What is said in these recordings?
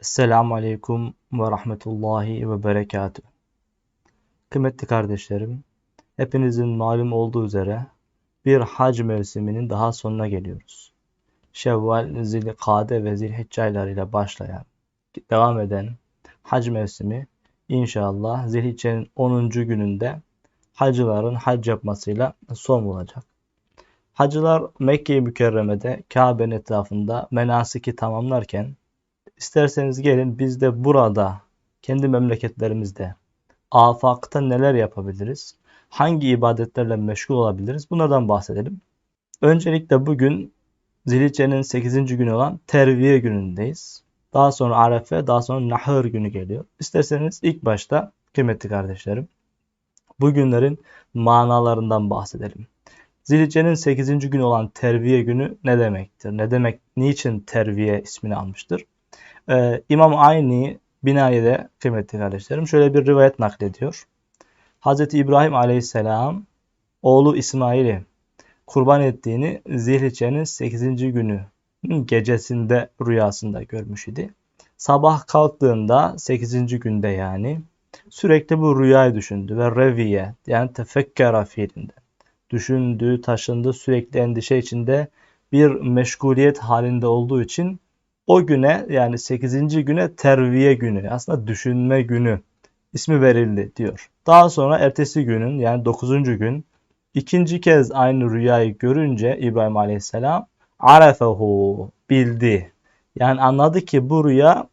Esselamu Aleyküm ve Rahmetullahi ve Berekatuhu. Kıymetli kardeşlerim, hepinizin malum olduğu üzere bir hac mevsiminin daha sonuna geliyoruz. Şevval, Zilkade ve Zilhicce aylarıyla başlayan, devam eden hac mevsimi inşallah Zilhicce'nin 10. gününde hacıların hac yapmasıyla son bulacak. Hacılar Mekke-i Mükerreme'de Kabe'nin etrafında menasiki tamamlarken İsterseniz gelin biz de burada, kendi memleketlerimizde, afakta neler yapabiliriz? Hangi ibadetlerle meşgul olabiliriz? Bunlardan bahsedelim. Öncelikle bugün Zilhicce'nin 8. günü olan Terviye günündeyiz. Daha sonra Arefe, daha sonra Nahır günü geliyor. İsterseniz ilk başta kıymetli kardeşlerim, bu günlerin manalarından bahsedelim. Zilhicce'nin 8. günü olan Terviye günü ne demektir? Ne demek, niçin Terviye ismini almıştır? Ee, İmam Ayni Binaye'de kıymetli kardeşlerim şöyle bir rivayet naklediyor. Hz. İbrahim aleyhisselam oğlu İsmail'i kurban ettiğini Zilhicce'nin 8. günü gecesinde rüyasında görmüş idi. Sabah kalktığında 8. günde yani sürekli bu rüyayı düşündü ve reviye yani tefekkera fiilinde düşündü, taşındı, sürekli endişe içinde bir meşguliyet halinde olduğu için o güne yani 8. güne terviye günü aslında düşünme günü ismi verildi diyor. Daha sonra ertesi günün yani 9. gün ikinci kez aynı rüyayı görünce İbrahim Aleyhisselam arefehu bildi. Yani anladı ki bu rüya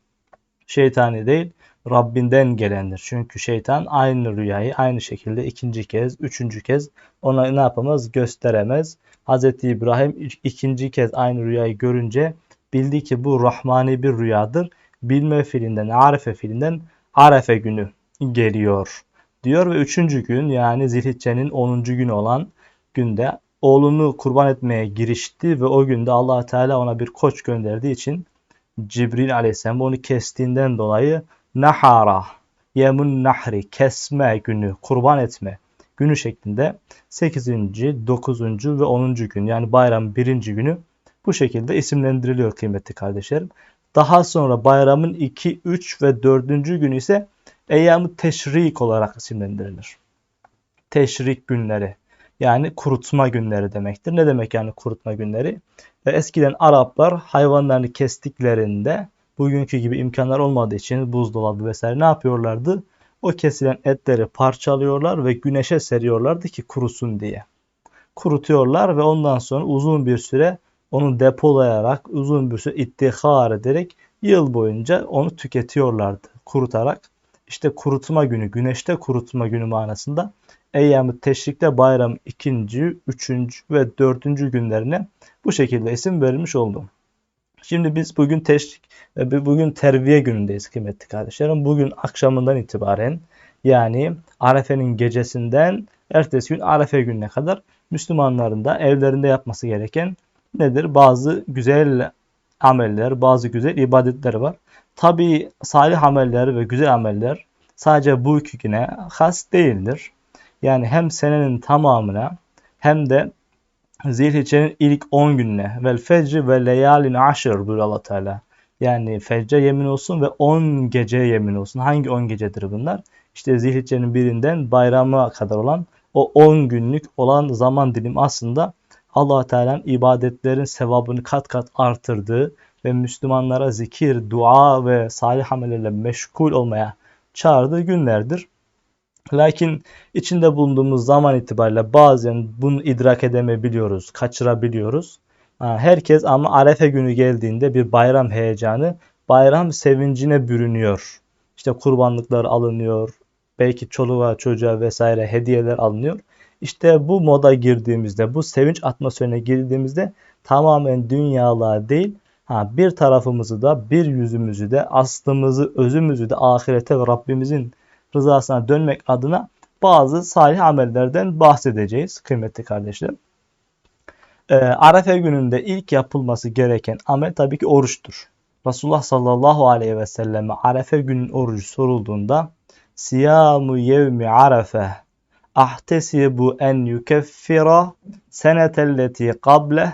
şeytani değil Rabbinden gelendir. Çünkü şeytan aynı rüyayı aynı şekilde ikinci kez, üçüncü kez ona ne yapamaz? Gösteremez. Hz. İbrahim ikinci kez aynı rüyayı görünce bildi ki bu rahmani bir rüyadır. Bilme filinden, arefe filinden arefe günü geliyor diyor ve üçüncü gün yani Zilhicce'nin 10. günü olan günde oğlunu kurban etmeye girişti ve o günde allah Teala ona bir koç gönderdiği için Cibril aleyhisselam onu kestiğinden dolayı nahara yemun nahri kesme günü kurban etme günü şeklinde 8. 9. ve 10. gün yani bayram 1. günü bu şekilde isimlendiriliyor kıymetli kardeşlerim. Daha sonra bayramın 2, 3 ve 4. günü ise eyyam teşrik olarak isimlendirilir. Teşrik günleri yani kurutma günleri demektir. Ne demek yani kurutma günleri? Eskiden Araplar hayvanlarını kestiklerinde bugünkü gibi imkanlar olmadığı için buzdolabı vesaire ne yapıyorlardı? O kesilen etleri parçalıyorlar ve güneşe seriyorlardı ki kurusun diye. Kurutuyorlar ve ondan sonra uzun bir süre onu depolayarak uzun bir süre ittihar ederek yıl boyunca onu tüketiyorlardı kurutarak. İşte kurutma günü, güneşte kurutma günü manasında Eyyam-ı Teşrik'te bayram ikinci, üçüncü ve dördüncü günlerine bu şekilde isim verilmiş oldu. Şimdi biz bugün teşrik ve bugün terviye günündeyiz kıymetli kardeşlerim. Bugün akşamından itibaren yani Arefe'nin gecesinden ertesi gün Arefe gününe kadar Müslümanların da evlerinde yapması gereken nedir? Bazı güzel ameller, bazı güzel ibadetler var. Tabi salih ameller ve güzel ameller sadece bu iki güne has değildir. Yani hem senenin tamamına hem de Zilhicce'nin ilk 10 gününe vel fecri ve leyalin aşır buyuruyor Allah Teala. Yani fecre yemin olsun ve 10 gece yemin olsun. Hangi 10 gecedir bunlar? İşte Zilhicce'nin birinden bayrama kadar olan o 10 günlük olan zaman dilim aslında allah Teala'nın ibadetlerin sevabını kat kat artırdığı ve Müslümanlara zikir, dua ve salih amellerle meşgul olmaya çağırdığı günlerdir. Lakin içinde bulunduğumuz zaman itibariyle bazen bunu idrak edemebiliyoruz, kaçırabiliyoruz. Herkes ama Arefe günü geldiğinde bir bayram heyecanı, bayram sevincine bürünüyor. İşte kurbanlıklar alınıyor, belki çoluğa çocuğa vesaire hediyeler alınıyor. İşte bu moda girdiğimizde, bu sevinç atmosferine girdiğimizde tamamen dünyalığa değil, ha, bir tarafımızı da, bir yüzümüzü de, aslımızı, özümüzü de ahirete ve Rabbimizin rızasına dönmek adına bazı salih amellerden bahsedeceğiz kıymetli kardeşlerim. Ee, Arefe gününde ilk yapılması gereken amel tabii ki oruçtur. Resulullah sallallahu aleyhi ve selleme Arefe günün orucu sorulduğunda Siyamu yevmi Arefe ahtesibu en yukeffira senetelleti qableh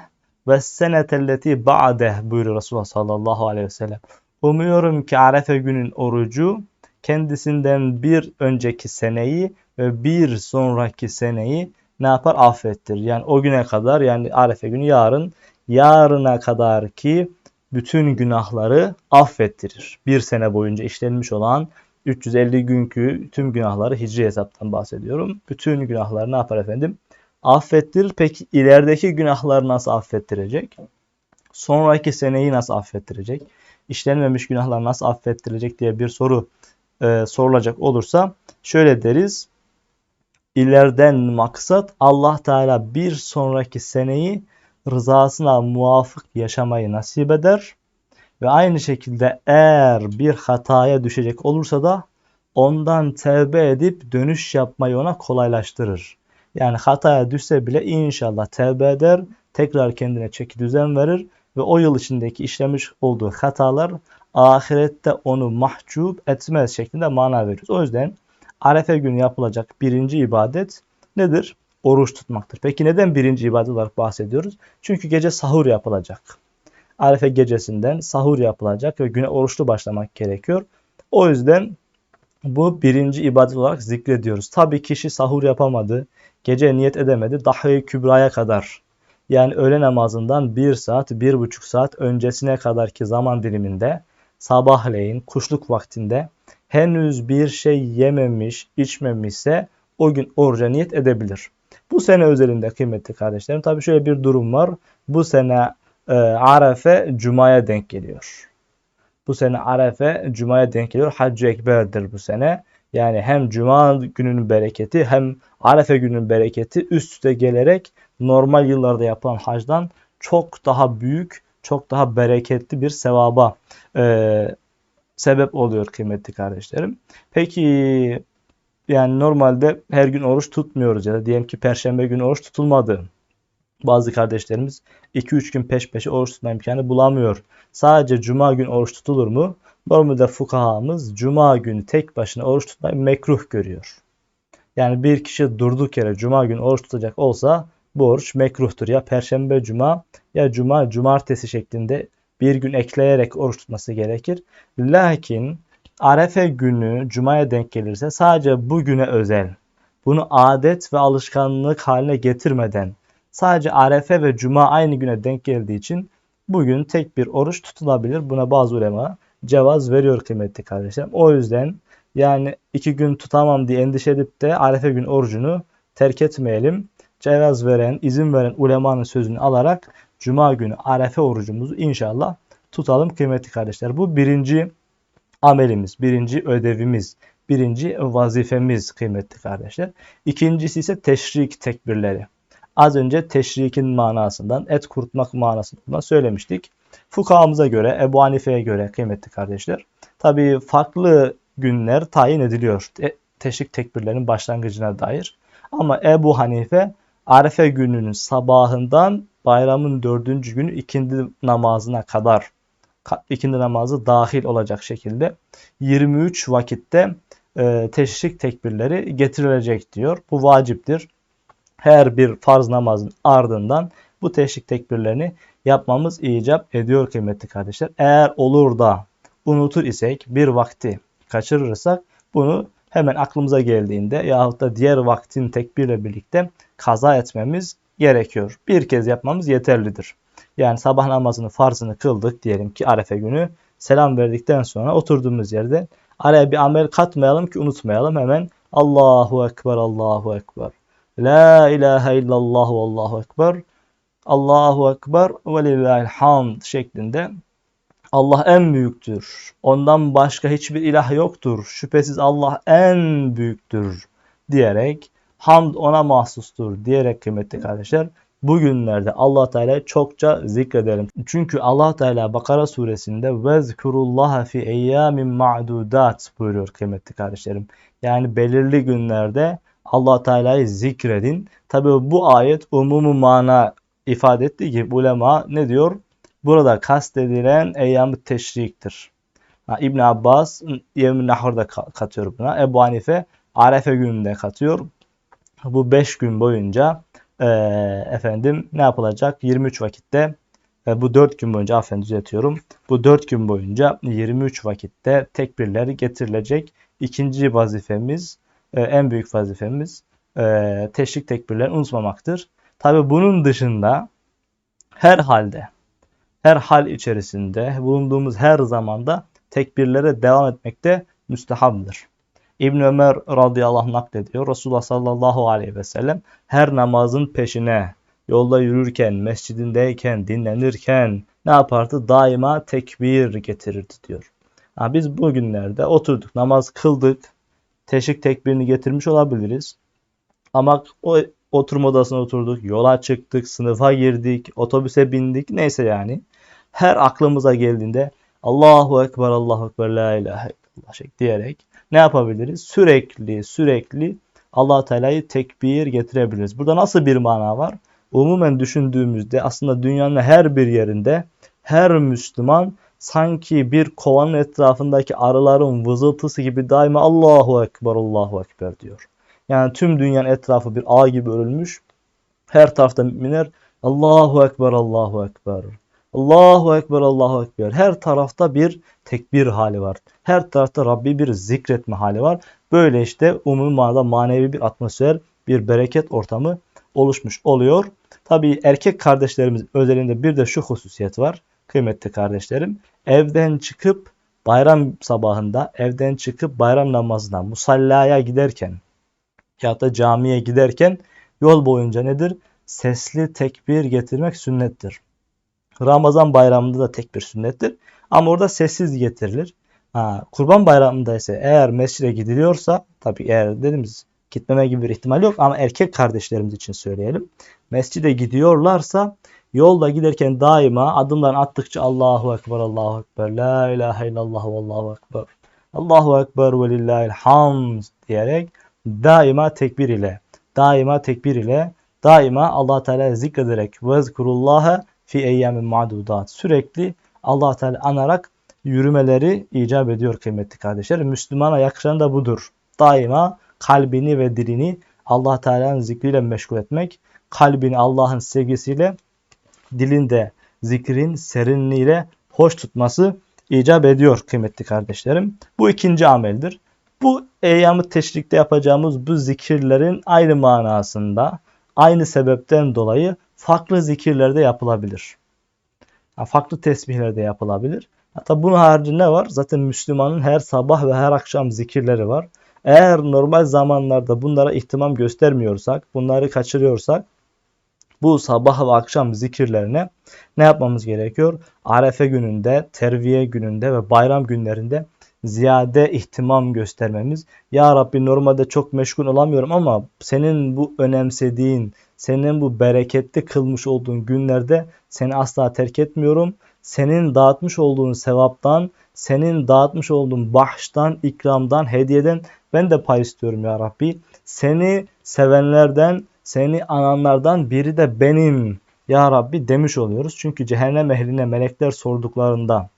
ve senetelleti ba'deh buyuruyor Resulullah sallallahu aleyhi ve sellem. Umuyorum ki Arefe günün orucu kendisinden bir önceki seneyi ve bir sonraki seneyi ne yapar? Affettir. Yani o güne kadar yani Arefe günü yarın yarına kadar ki bütün günahları affettirir. Bir sene boyunca işlenmiş olan 350 günkü tüm günahları hicri hesaptan bahsediyorum. Bütün günahları ne yapar efendim? Affettirir. Peki ilerideki günahları nasıl affettirecek? Sonraki seneyi nasıl affettirecek? İşlenmemiş günahlar nasıl affettirecek diye bir soru e, sorulacak olursa şöyle deriz. İleriden maksat Allah Teala bir sonraki seneyi rızasına muvafık yaşamayı nasip eder. Ve aynı şekilde eğer bir hataya düşecek olursa da ondan tevbe edip dönüş yapmayı ona kolaylaştırır. Yani hataya düşse bile inşallah tevbe eder, tekrar kendine çeki düzen verir ve o yıl içindeki işlemiş olduğu hatalar ahirette onu mahcup etmez şeklinde mana veriyoruz. O yüzden Arefe günü yapılacak birinci ibadet nedir? Oruç tutmaktır. Peki neden birinci ibadet olarak bahsediyoruz? Çünkü gece sahur yapılacak. Arefe gecesinden sahur yapılacak ve güne oruçlu başlamak gerekiyor. O yüzden bu birinci ibadet olarak zikrediyoruz. Tabi kişi sahur yapamadı, gece niyet edemedi, dahi kübraya kadar yani öğle namazından bir saat, bir buçuk saat öncesine kadarki zaman diliminde sabahleyin kuşluk vaktinde henüz bir şey yememiş, içmemişse o gün oruca niyet edebilir. Bu sene özelinde kıymetli kardeşlerim tabi şöyle bir durum var. Bu sene e, Arefe Cuma'ya denk geliyor. Bu sene Arefe Cuma'ya denk geliyor. Haccı Ekber'dir bu sene. Yani hem Cuma gününün bereketi hem Arefe gününün bereketi üst üste gelerek normal yıllarda yapılan hacdan çok daha büyük, çok daha bereketli bir sevaba e, sebep oluyor kıymetli kardeşlerim. Peki yani normalde her gün oruç tutmuyoruz ya da diyelim ki perşembe günü oruç tutulmadı. Bazı kardeşlerimiz 2-3 gün peş peşe oruç tutma imkanı bulamıyor. Sadece cuma gün oruç tutulur mu? Normalde fukahamız cuma günü tek başına oruç tutmayı mekruh görüyor. Yani bir kişi durduk yere cuma günü oruç tutacak olsa bu oruç mekruhtur. Ya perşembe cuma ya cuma cumartesi şeklinde bir gün ekleyerek oruç tutması gerekir. Lakin Arefe günü cumaya denk gelirse sadece bu güne özel. Bunu adet ve alışkanlık haline getirmeden sadece Arefe ve cuma aynı güne denk geldiği için bugün tek bir oruç tutulabilir. Buna bazı ulema cevaz veriyor kıymetli kardeşlerim. O yüzden yani iki gün tutamam diye endişe edip de Arefe gün orucunu terk etmeyelim. Cevaz veren, izin veren ulemanın sözünü alarak Cuma günü Arefe orucumuzu inşallah tutalım kıymetli kardeşler. Bu birinci amelimiz, birinci ödevimiz, birinci vazifemiz kıymetli kardeşler. İkincisi ise teşrik tekbirleri. Az önce teşrikin manasından, et kurutmak manasından söylemiştik. Fukahamıza göre, Ebu Hanife'ye göre kıymetli kardeşler. Tabi farklı günler tayin ediliyor. Te teşrik tekbirlerinin başlangıcına dair. Ama Ebu Hanife Arefe gününün sabahından bayramın dördüncü günü ikindi namazına kadar ikindi namazı dahil olacak şekilde 23 vakitte teşrik tekbirleri getirilecek diyor. Bu vaciptir. Her bir farz namazın ardından bu teşrik tekbirlerini yapmamız icap ediyor kıymetli kardeşler. Eğer olur da unutur isek bir vakti kaçırırsak bunu hemen aklımıza geldiğinde yahut da diğer vaktin tekbirle birlikte kaza etmemiz gerekiyor. Bir kez yapmamız yeterlidir. Yani sabah namazını farzını kıldık diyelim ki arefe günü. Selam verdikten sonra oturduğumuz yerde araya bir amel katmayalım ki unutmayalım. Hemen Allahu Ekber, Allahu Ekber. La ilahe illallah ve Allahu Ekber. Allahu Ekber ve lillahil hamd şeklinde Allah en büyüktür. Ondan başka hiçbir ilah yoktur. Şüphesiz Allah en büyüktür diyerek hamd ona mahsustur diyerek kıymetli kardeşler bugünlerde Allah Teala çokça zikredelim. Çünkü Allah Teala Bakara suresinde vezkurullaha fi eyyamin ma'dudat buyuruyor kıymetli kardeşlerim. Yani belirli günlerde Allah Teala'yı zikredin. Tabi bu ayet umumu mana ifade ettiği gibi ulema ne diyor? Burada kastedilen eyyam teşriktir. İbn Abbas Yevm-i Nahur'da katıyor buna. Ebu Hanife Arefe gününde katıyor. Bu 5 gün boyunca e, efendim ne yapılacak? 23 vakitte e, bu 4 gün boyunca afen düzeltiyorum. Bu 4 gün boyunca 23 vakitte tekbirler getirilecek. İkinci vazifemiz, e, en büyük vazifemiz e, teşrik tekbirlerini unutmamaktır. Tabi bunun dışında her halde, her hal içerisinde, bulunduğumuz her zamanda tekbirlere devam etmekte müstehapdır. İbn Ömer radıyallahu anh naklediyor. Resulullah sallallahu aleyhi ve sellem her namazın peşine yolda yürürken, mescidindeyken, dinlenirken ne yapardı? Daima tekbir getirirdi diyor. Ha, biz bugünlerde oturduk, namaz kıldık, teşrik tekbirini getirmiş olabiliriz. Ama o oturma odasına oturduk, yola çıktık, sınıfa girdik, otobüse bindik, neyse yani. Her aklımıza geldiğinde Allahu Ekber, Allahu Ekber, La ilahe illallah diyerek ne yapabiliriz? Sürekli, sürekli allah Teala'yı tekbir getirebiliriz. Burada nasıl bir mana var? Umumen düşündüğümüzde aslında dünyanın her bir yerinde her Müslüman sanki bir kovanın etrafındaki arıların vızıltısı gibi daima Allahu Ekber, Allahu Ekber diyor. Yani tüm dünyanın etrafı bir ağ gibi örülmüş. Her tarafta müminler Allahu Ekber, Allahu Ekber. Allahu Ekber, Allahu Ekber. Her tarafta bir tekbir hali var. Her tarafta Rabbi bir zikretme hali var. Böyle işte umumi manada manevi bir atmosfer, bir bereket ortamı oluşmuş oluyor. Tabi erkek kardeşlerimiz özelinde bir de şu hususiyet var. Kıymetli kardeşlerim. Evden çıkıp bayram sabahında evden çıkıp bayram namazına musallaya giderken ya da camiye giderken yol boyunca nedir? Sesli tekbir getirmek sünnettir. Ramazan bayramında da tekbir sünnettir. Ama orada sessiz getirilir. Ha, Kurban bayramında ise eğer mescide gidiliyorsa tabi eğer dediğimiz gitmeme gibi bir ihtimal yok ama erkek kardeşlerimiz için söyleyelim. Mescide gidiyorlarsa yolda giderken daima adımlarını attıkça Allahu Ekber, Allahu Ekber, La ilahe illallah, Allahu Ekber, Allahu Ekber ve lillahil hamd diyerek daima tekbir ile, daima tekbir ile, daima Allah Teala zikrederek vezkurullaha fi eyyamin ma'dudat sürekli Allah Teala anarak yürümeleri icap ediyor kıymetli kardeşler. Müslümana yakışan da budur. Daima kalbini ve dilini Allah Teala'nın zikriyle meşgul etmek, kalbini Allah'ın sevgisiyle, dilinde zikrin serinliğiyle hoş tutması icap ediyor kıymetli kardeşlerim. Bu ikinci ameldir. Bu eyyamı teşrikte yapacağımız bu zikirlerin aynı manasında, aynı sebepten dolayı farklı zikirlerde yapılabilir. Farklı tesbihlerde yapılabilir. Hatta bunun haricinde ne var? Zaten Müslümanın her sabah ve her akşam zikirleri var. Eğer normal zamanlarda bunlara ihtimam göstermiyorsak, bunları kaçırıyorsak bu sabah ve akşam zikirlerine ne yapmamız gerekiyor? Arefe gününde, terviye gününde ve bayram günlerinde ziyade ihtimam göstermemiz. Ya Rabbi normalde çok meşgul olamıyorum ama senin bu önemsediğin, senin bu bereketli kılmış olduğun günlerde seni asla terk etmiyorum. Senin dağıtmış olduğun sevaptan, senin dağıtmış olduğun bahştan, ikramdan, hediyeden ben de pay istiyorum ya Rabbi. Seni sevenlerden, seni ananlardan biri de benim ya Rabbi demiş oluyoruz. Çünkü cehennem ehline melekler sorduklarında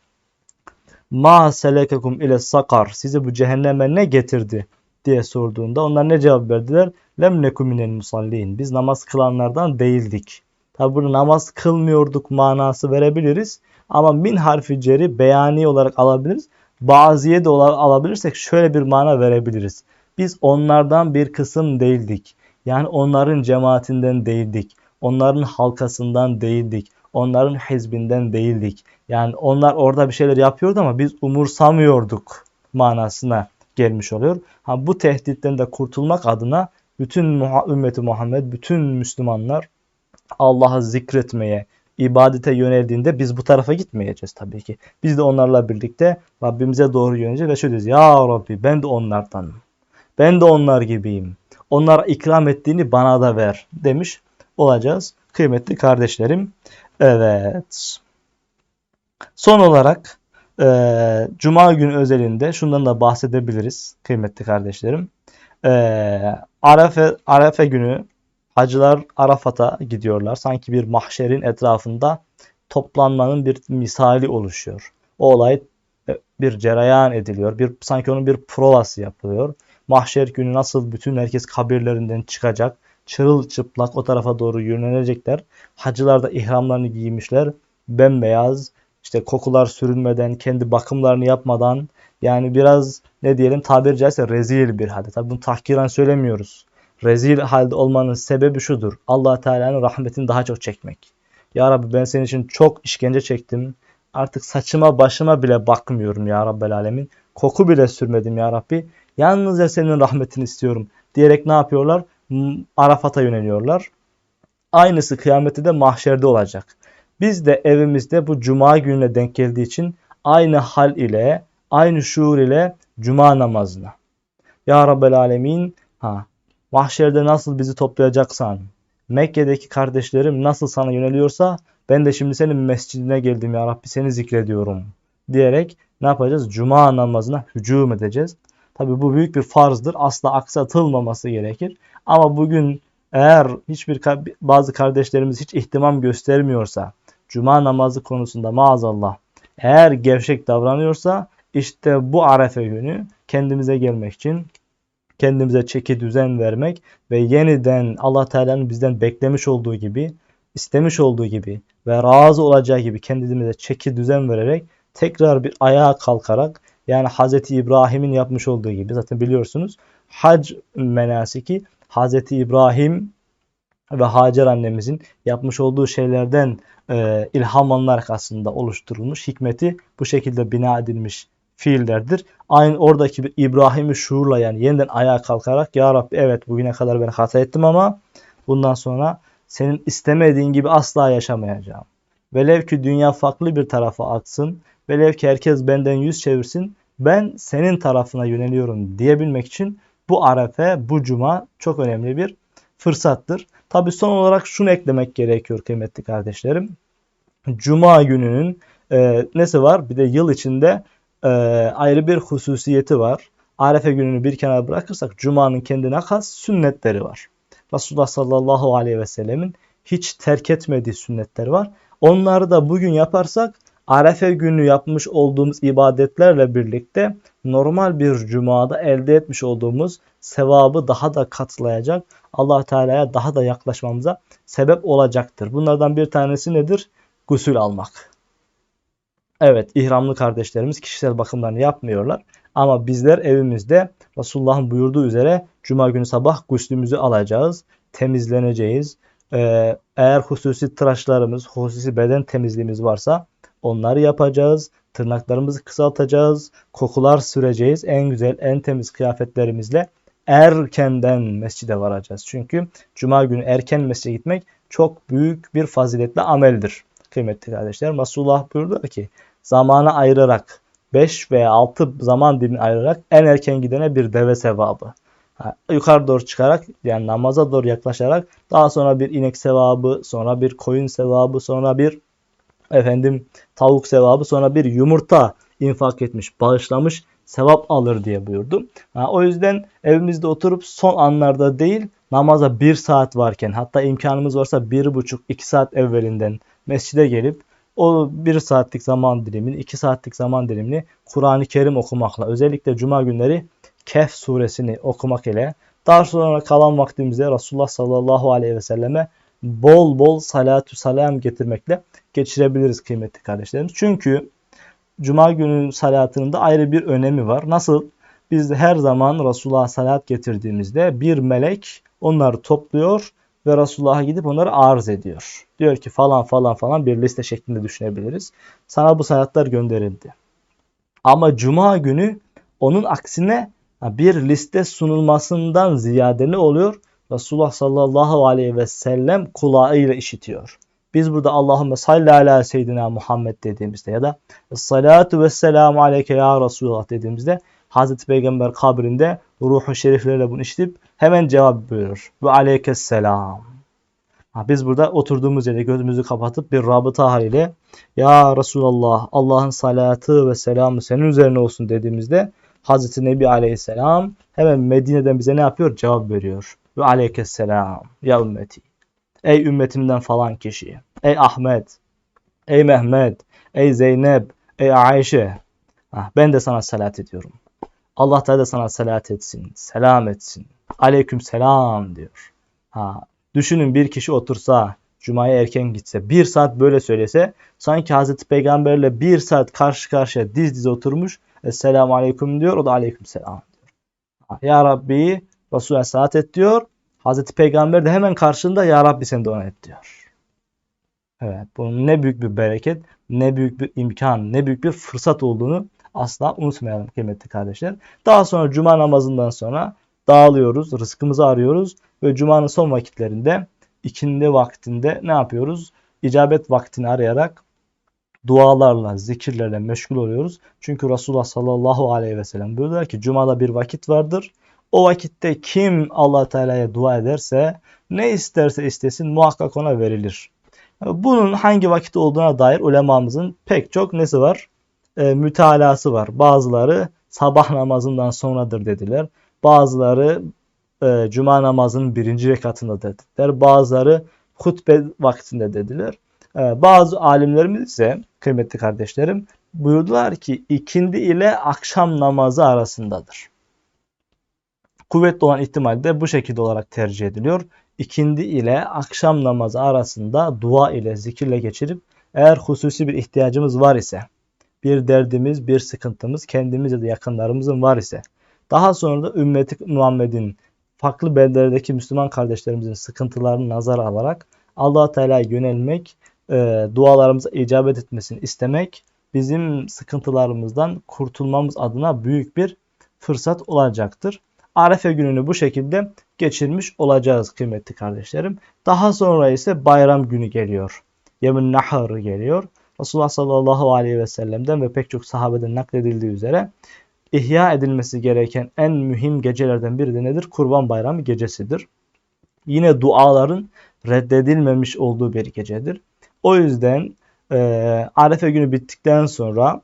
Ma selekekum ile sakar sizi bu cehenneme ne getirdi diye sorduğunda onlar ne cevap verdiler? Lem nekum minel musallin. Biz namaz kılanlardan değildik. Tabi bunu namaz kılmıyorduk manası verebiliriz. Ama min harfi ceri beyani olarak alabiliriz. Baziye de alabilirsek şöyle bir mana verebiliriz. Biz onlardan bir kısım değildik. Yani onların cemaatinden değildik. Onların halkasından değildik. Onların hizbinden değildik. Yani onlar orada bir şeyler yapıyordu ama biz umursamıyorduk manasına gelmiş oluyor. Ha, bu tehditten de kurtulmak adına bütün ümmeti Muhammed, bütün Müslümanlar Allah'ı zikretmeye, ibadete yöneldiğinde biz bu tarafa gitmeyeceğiz tabii ki. Biz de onlarla birlikte Rabbimize doğru yöneleceğiz ve şöyle diyeceğiz. Ya Rabbi ben de onlardanım. Ben de onlar gibiyim. Onlara ikram ettiğini bana da ver demiş olacağız. Kıymetli kardeşlerim. Evet. Son olarak e, Cuma günü özelinde şundan da bahsedebiliriz kıymetli kardeşlerim. E, Arafe, Arafe günü hacılar Arafat'a gidiyorlar. Sanki bir mahşerin etrafında toplanmanın bir misali oluşuyor. O olay e, bir cereyan ediliyor. Bir sanki onun bir provası yapılıyor. Mahşer günü nasıl bütün herkes kabirlerinden çıkacak, çırılçıplak o tarafa doğru yönelecekler. Hacılar da ihramlarını giymişler. bembeyaz, işte kokular sürünmeden, kendi bakımlarını yapmadan yani biraz ne diyelim tabiri caizse rezil bir halde. Tabi bunu tahkiren söylemiyoruz. Rezil halde olmanın sebebi şudur. allah Teala'nın rahmetini daha çok çekmek. Ya Rabbi ben senin için çok işkence çektim. Artık saçıma başıma bile bakmıyorum ya Rabbel Alemin. Koku bile sürmedim ya Rabbi. Yalnızca senin rahmetini istiyorum diyerek ne yapıyorlar? Arafat'a yöneliyorlar. Aynısı kıyamette de mahşerde olacak. Biz de evimizde bu cuma gününe denk geldiği için aynı hal ile, aynı şuur ile cuma namazına. Ya Rabbel Alemin, ha, mahşerde nasıl bizi toplayacaksan, Mekke'deki kardeşlerim nasıl sana yöneliyorsa ben de şimdi senin mescidine geldim ya Rabbi seni zikrediyorum diyerek ne yapacağız? Cuma namazına hücum edeceğiz. Tabi bu büyük bir farzdır. Asla aksatılmaması gerekir. Ama bugün eğer hiçbir bazı kardeşlerimiz hiç ihtimam göstermiyorsa, cuma namazı konusunda maazallah eğer gevşek davranıyorsa işte bu arefe günü kendimize gelmek için kendimize çeki düzen vermek ve yeniden Allah Teala'nın bizden beklemiş olduğu gibi, istemiş olduğu gibi ve razı olacağı gibi kendimize çeki düzen vererek tekrar bir ayağa kalkarak yani Hz. İbrahim'in yapmış olduğu gibi zaten biliyorsunuz hac menasiki Hz. İbrahim ve Hacer annemizin yapmış olduğu şeylerden e, ilham alınarak aslında oluşturulmuş hikmeti bu şekilde bina edilmiş fiillerdir. Aynı oradaki İbrahim'i şuurla yani yeniden ayağa kalkarak Ya Rabbi evet bugüne kadar ben hata ettim ama bundan sonra senin istemediğin gibi asla yaşamayacağım. Velev ki dünya farklı bir tarafa aksın. Velev ki herkes benden yüz çevirsin. Ben senin tarafına yöneliyorum diyebilmek için bu arefe, bu cuma çok önemli bir fırsattır. Tabi son olarak şunu eklemek gerekiyor kıymetli kardeşlerim. Cuma gününün e, nesi var? Bir de yıl içinde e, ayrı bir hususiyeti var. Arefe gününü bir kenara bırakırsak Cuma'nın kendine has sünnetleri var. Resulullah sallallahu aleyhi ve sellemin hiç terk etmediği sünnetler var. Onları da bugün yaparsak Arefe günü yapmış olduğumuz ibadetlerle birlikte normal bir cumada elde etmiş olduğumuz sevabı daha da katlayacak. Allah Teala'ya daha da yaklaşmamıza sebep olacaktır. Bunlardan bir tanesi nedir? Gusül almak. Evet, ihramlı kardeşlerimiz kişisel bakımlarını yapmıyorlar. Ama bizler evimizde Resulullah'ın buyurduğu üzere cuma günü sabah guslümüzü alacağız, temizleneceğiz. Ee, eğer hususi tıraşlarımız, hususi beden temizliğimiz varsa onları yapacağız. Tırnaklarımızı kısaltacağız. Kokular süreceğiz. En güzel, en temiz kıyafetlerimizle erkenden mescide varacağız. Çünkü cuma günü erken mescide gitmek çok büyük bir faziletli ameldir. Kıymetli kardeşler. Resulullah buyurdu ki zamana ayırarak 5 veya 6 zaman dilini ayırarak en erken gidene bir deve sevabı. Yukarı doğru çıkarak yani namaza doğru yaklaşarak daha sonra bir inek sevabı, sonra bir koyun sevabı, sonra bir efendim tavuk sevabı, sonra bir yumurta infak etmiş, bağışlamış sevap alır diye buyurdu. Ha, o yüzden evimizde oturup son anlarda değil namaza bir saat varken hatta imkanımız varsa bir buçuk iki saat evvelinden mescide gelip o bir saatlik zaman dilimini, iki saatlik zaman dilimini Kur'an-ı Kerim okumakla özellikle cuma günleri Kehf suresini okumak ile daha sonra kalan vaktimizde Resulullah sallallahu aleyhi ve selleme bol bol salatü salam getirmekle geçirebiliriz kıymetli kardeşlerim. Çünkü Cuma günü salatının da ayrı bir önemi var. Nasıl? Biz her zaman Resulullah'a salat getirdiğimizde bir melek onları topluyor ve Resulullah'a gidip onları arz ediyor. Diyor ki falan falan falan bir liste şeklinde düşünebiliriz. Sana bu salatlar gönderildi. Ama cuma günü onun aksine bir liste sunulmasından ziyade ne oluyor? Resulullah sallallahu aleyhi ve sellem kulağıyla işitiyor. Biz burada Allahümme salli ala seyyidina Muhammed dediğimizde ya da salatu ve selamu aleyke ya Resulullah dediğimizde Hazreti Peygamber kabrinde ruhu şeriflerle bunu işitip hemen cevap buyurur. Ve aleykes selam. biz burada oturduğumuz yerde gözümüzü kapatıp bir rabıta haliyle Ya Resulallah Allah'ın salatı ve selamı senin üzerine olsun dediğimizde Hazreti Nebi Aleyhisselam hemen Medine'den bize ne yapıyor? Cevap veriyor. Ve aleykesselam ya ümmeti. Ey ümmetimden falan kişi. Ey Ahmet. Ey Mehmet. Ey Zeynep. Ey Ayşe. Ha, ben de sana salat ediyorum. Allah da sana salat etsin. Selam etsin. Aleyküm selam diyor. Ha, düşünün bir kişi otursa Cuma'ya erken gitse, bir saat böyle söylese, sanki Hazreti Peygamberle bir saat karşı karşıya diz dize oturmuş, Esselamu Aleyküm diyor, o da Aleyküm Selam diyor. Ya Rabbi, Resulüne saat et diyor, Hazreti Peygamber de hemen karşında Ya Rabbi sen de ona et diyor. Evet, bunun ne büyük bir bereket, ne büyük bir imkan, ne büyük bir fırsat olduğunu asla unutmayalım kıymetli kardeşler. Daha sonra cuma namazından sonra dağılıyoruz, rızkımızı arıyoruz ve cumanın son vakitlerinde ikindi vaktinde ne yapıyoruz? İcabet vaktini arayarak dualarla, zikirlerle meşgul oluyoruz. Çünkü Resulullah sallallahu aleyhi ve sellem buyuruyor ki cumada bir vakit vardır. O vakitte kim allah Teala'ya dua ederse ne isterse istesin muhakkak ona verilir. Bunun hangi vakit olduğuna dair ulemamızın pek çok nesi var? E, mütalası var. Bazıları sabah namazından sonradır dediler. Bazıları e, cuma namazının birinci rekatında dediler. Bazıları hutbe vaktinde dediler. E, bazı alimlerimiz ise kıymetli kardeşlerim buyurdular ki ikindi ile akşam namazı arasındadır. Kuvvetli olan ihtimal de bu şekilde olarak tercih ediliyor. İkindi ile akşam namazı arasında dua ile zikirle geçirip eğer hususi bir ihtiyacımız var ise bir derdimiz, bir sıkıntımız kendimiz ya da yakınlarımızın var ise daha sonra da ümmeti Muhammed'in farklı beldelerdeki Müslüman kardeşlerimizin sıkıntılarını nazar alarak allah Teala'ya yönelmek, e, dualarımıza icabet etmesini istemek bizim sıkıntılarımızdan kurtulmamız adına büyük bir fırsat olacaktır. Arefe gününü bu şekilde geçirmiş olacağız kıymetli kardeşlerim. Daha sonra ise bayram günü geliyor. Yemin Nahar geliyor. Resulullah sallallahu aleyhi ve sellem'den ve pek çok sahabeden nakledildiği üzere ihya edilmesi gereken en mühim gecelerden biri de nedir? Kurban Bayramı gecesidir. Yine duaların reddedilmemiş olduğu bir gecedir. O yüzden e, Arefe günü bittikten sonra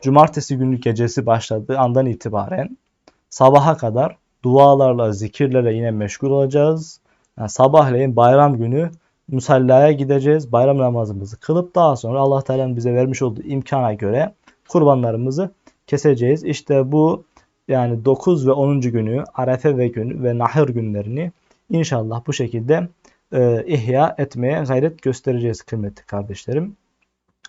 Cumartesi günü gecesi başladığı andan itibaren sabaha kadar dualarla, zikirlerle yine meşgul olacağız. Yani sabahleyin bayram günü musallaya gideceğiz. Bayram namazımızı kılıp daha sonra Allah Teala'nın bize vermiş olduğu imkana göre kurbanlarımızı keseceğiz. İşte bu yani 9 ve 10. günü Arefe ve günü ve Nahır günlerini inşallah bu şekilde e, ihya etmeye gayret göstereceğiz kıymetli kardeşlerim.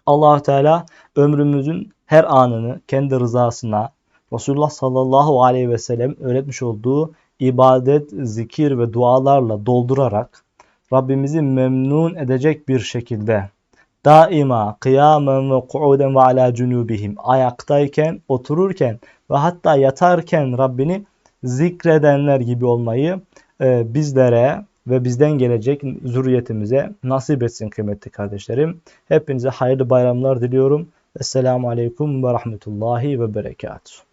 allah Teala ömrümüzün her anını kendi rızasına, Resulullah sallallahu aleyhi ve sellem öğretmiş olduğu ibadet, zikir ve dualarla doldurarak Rabbimizi memnun edecek bir şekilde daima kıyamen ve kuuden ve ala cunubihim ayaktayken, otururken ve hatta yatarken Rabbini zikredenler gibi olmayı e, bizlere ve bizden gelecek zürriyetimize nasip etsin kıymetli kardeşlerim. Hepinize hayırlı bayramlar diliyorum. Esselamu Aleyküm ve Rahmetullahi ve Berekatuhu.